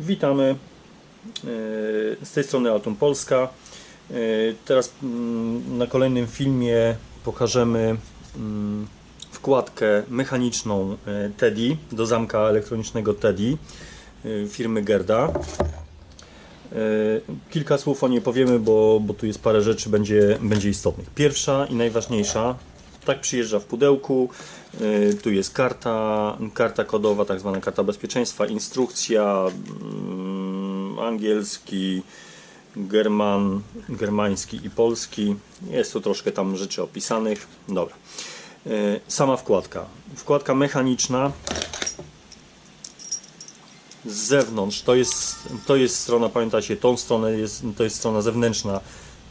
Witamy. e, Z tej strony Altum Polska. E, Teraz mm, na kolejnym filmie pokażemy mm, wkładkę mechaniczną e, Teddy do zamka elektronicznego Teddy firmy Gerda. Kilka słów o niej powiemy, bo, bo tu jest parę rzeczy będzie, będzie istotnych. Pierwsza i najważniejsza, tak przyjeżdża w pudełku. E, Tu jest karta, karta kodowa, tak zwana karta bezpieczeństwa, instrukcja, mm, angielski, german, germański i polski. Jest tu troszkę tam rzeczy opisanych. Dobra. E, Sama wkładka. Wkładka mechaniczna. Z zewnątrz to jest, to jest strona, pamiętacie, tą stronę jest, to jest strona zewnętrzna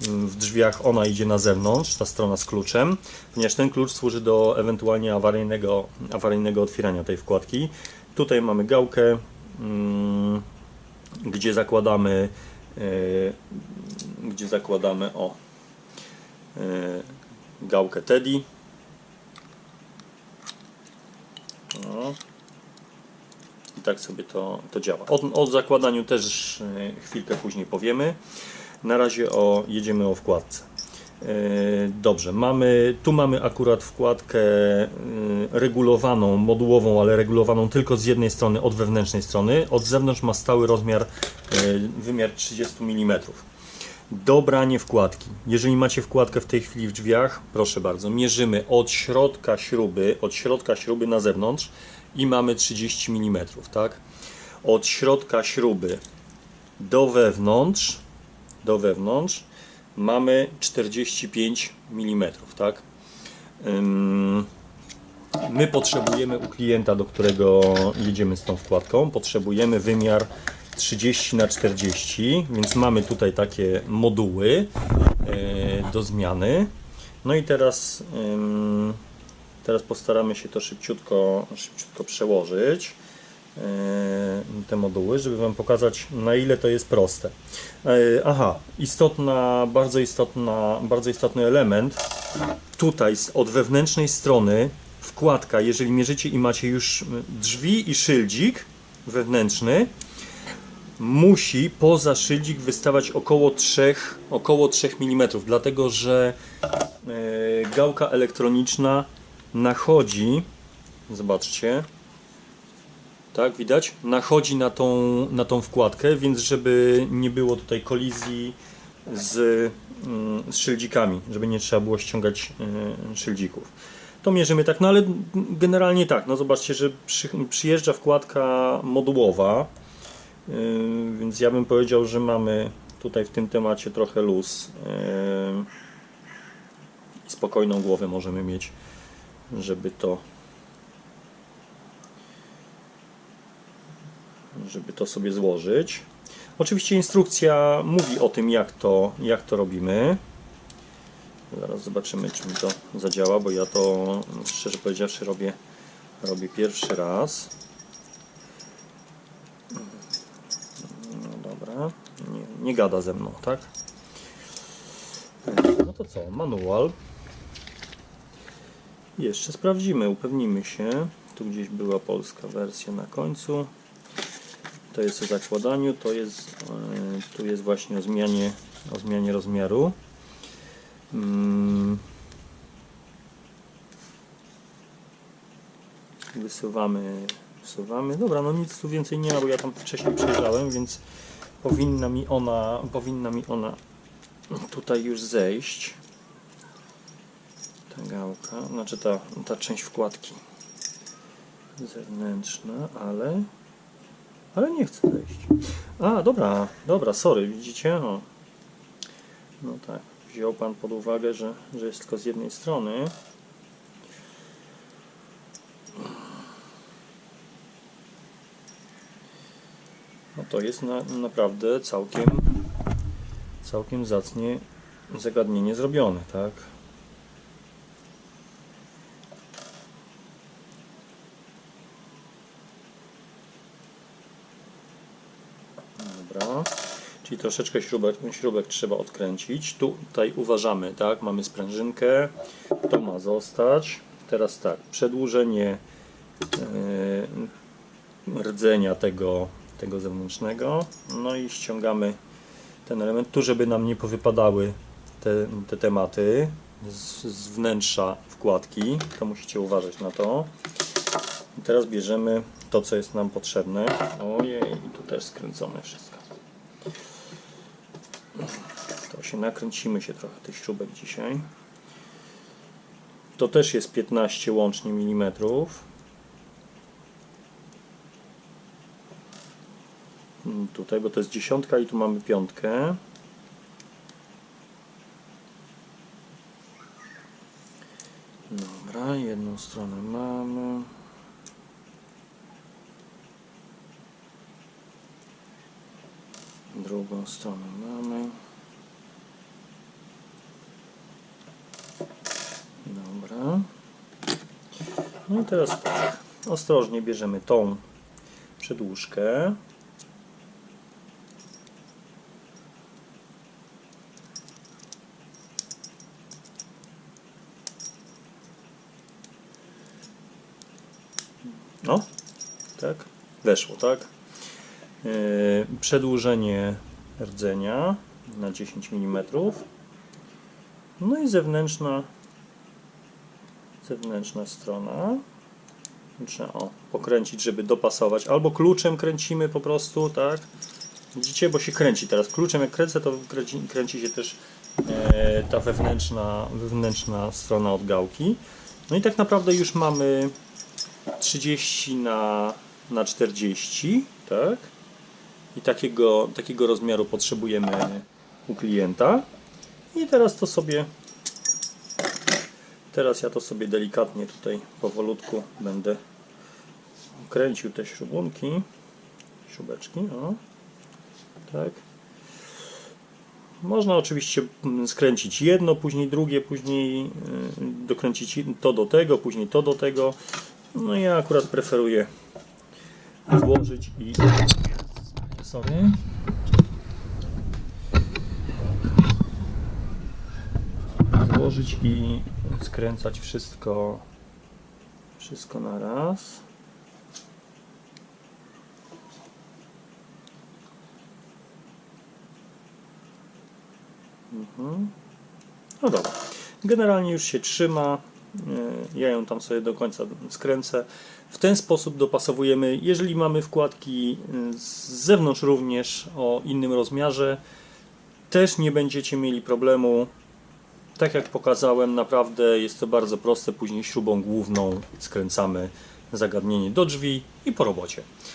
w drzwiach, ona idzie na zewnątrz, ta strona z kluczem, ponieważ ten klucz służy do ewentualnie awaryjnego, awaryjnego otwierania tej wkładki. Tutaj mamy gałkę, mm, gdzie zakładamy, e, gdzie zakładamy o e, gałkę Teddy. O. I tak sobie to, to działa. O, o zakładaniu też e, chwilkę później powiemy. Na razie o, jedziemy o wkładce. E, Dobrze, mamy, tu mamy akurat wkładkę e, regulowaną, modułową, ale regulowaną tylko z jednej strony, od wewnętrznej strony. Od zewnątrz ma stały rozmiar, e, wymiar 30 mm. Dobranie wkładki. Jeżeli macie wkładkę w tej chwili w drzwiach, proszę bardzo, mierzymy od środka śruby, od środka śruby na zewnątrz i mamy 30 mm, tak? Od środka śruby do wewnątrz, do wewnątrz mamy 45 mm, tak? My potrzebujemy u klienta, do którego jedziemy z tą wkładką, potrzebujemy wymiar 30 na 40, więc mamy tutaj takie moduły e, do zmiany. No i teraz, teraz postaramy się to szybciutko, szybciutko przełożyć te moduły, żeby Wam pokazać na ile to jest proste. E, Aha, istotna, bardzo istotna, bardzo istotny element. Tutaj od wewnętrznej strony wkładka, jeżeli mierzycie i macie już drzwi i szyldzik wewnętrzny, musi poza szyldzik wystawać około 3, około 3 mm, dlatego że e, gałka elektroniczna nachodzi, zobaczcie, tak, widać? Nachodzi na tą, na tą wkładkę, więc żeby nie było tutaj kolizji z, mm, z szyldikami, żeby nie trzeba było ściągać e, szyldzików. To mierzymy tak, no ale generalnie tak, no zobaczcie, że przy, przyjeżdża wkładka modułowa, yy, więc ja bym powiedział, że mamy tutaj w tym temacie trochę luz. I spokojną głowę możemy mieć, żeby to żeby to sobie złożyć. Oczywiście instrukcja mówi o tym, jak to, jak to robimy. Zaraz zobaczymy, czy mi to zadziała, bo ja to szczerze powiedziawszy robię, robię pierwszy raz. No dobra, nie, nie gada ze mną, tak? No to co, manual. Jeszcze sprawdzimy, upewnimy się. Tu gdzieś była polska wersja na końcu. To jest o zakładaniu, to jest, e, tu jest właśnie o zmianie, o zmianie rozmiaru. Mm. Wysuwamy, wysuwamy. Dobra, no nic tu więcej nie ma, bo ja tam wcześniej przejrzałem, więc powinna mi ona, powinna mi ona tutaj już zejść. Ta gałka, znaczy ta, ta część wkładki zewnętrzna, ale ale nie chce zejść. A, dobra, dobra, sorry, widzicie? No, no tak, wziął Pan pod uwagę, że, że jest tylko z jednej strony. No to jest na, naprawdę całkiem, całkiem zacnie zagadnienie zrobione, tak? Dobra. Czyli troszeczkę śrubek, śrubek trzeba odkręcić. Tutaj uważamy, tak? Mamy sprężynkę. To ma zostać. Teraz tak, przedłużenie e, rdzenia tego, tego zewnętrznego. No i ściągamy ten element tu, żeby nam nie powypadały te, te tematy z, z wnętrza wkładki. To musicie uważać na to. I teraz bierzemy to, co jest nam potrzebne. Ojej, i tu też skręcone wszystko. To się nakręcimy się trochę tych śrubek dzisiaj. To też jest 15 łącznie milimetrów. Mm, Tutaj, bo to jest dziesiątka i tu mamy piątkę. Dobra, jedną stronę mamy. Drugą stronę mamy. Dobra. No i teraz tak. Ostrożnie bierzemy tą przedłużkę. No, tak, weszło, tak. Yy, przedłużenie rdzenia na 10 mm. No i zewnętrzna zewnętrzna strona. Trzeba o, pokręcić, żeby dopasować. Albo kluczem kręcimy po prostu, tak? Widzicie, bo się kręci teraz. Kluczem jak kręcę, to kręci, kręci się też e, ta wewnętrzna, wewnętrzna strona od gałki. No i tak naprawdę już mamy 30 na, na 40, tak? I takiego, takiego rozmiaru potrzebujemy u klienta. I teraz to sobie Teraz ja to sobie delikatnie tutaj powolutku będę kręcił te śrubunki, śrubeczki, o, tak. Można oczywiście skręcić jedno, później drugie, później y, dokręcić to do tego, później to do tego. No ja akurat preferuję złożyć i sorry. i skręcać wszystko wszystko na raz. Mhm. No dobra. Generalnie już się trzyma. Ja ją tam sobie do końca skręcę. W ten sposób dopasowujemy. Jeżeli mamy wkładki e, z zewnątrz również o innym rozmiarze, też nie będziecie mieli problemu tak jak pokazałem, naprawdę jest to bardzo proste. Później śrubą główną skręcamy zagadnienie do drzwi i po robocie.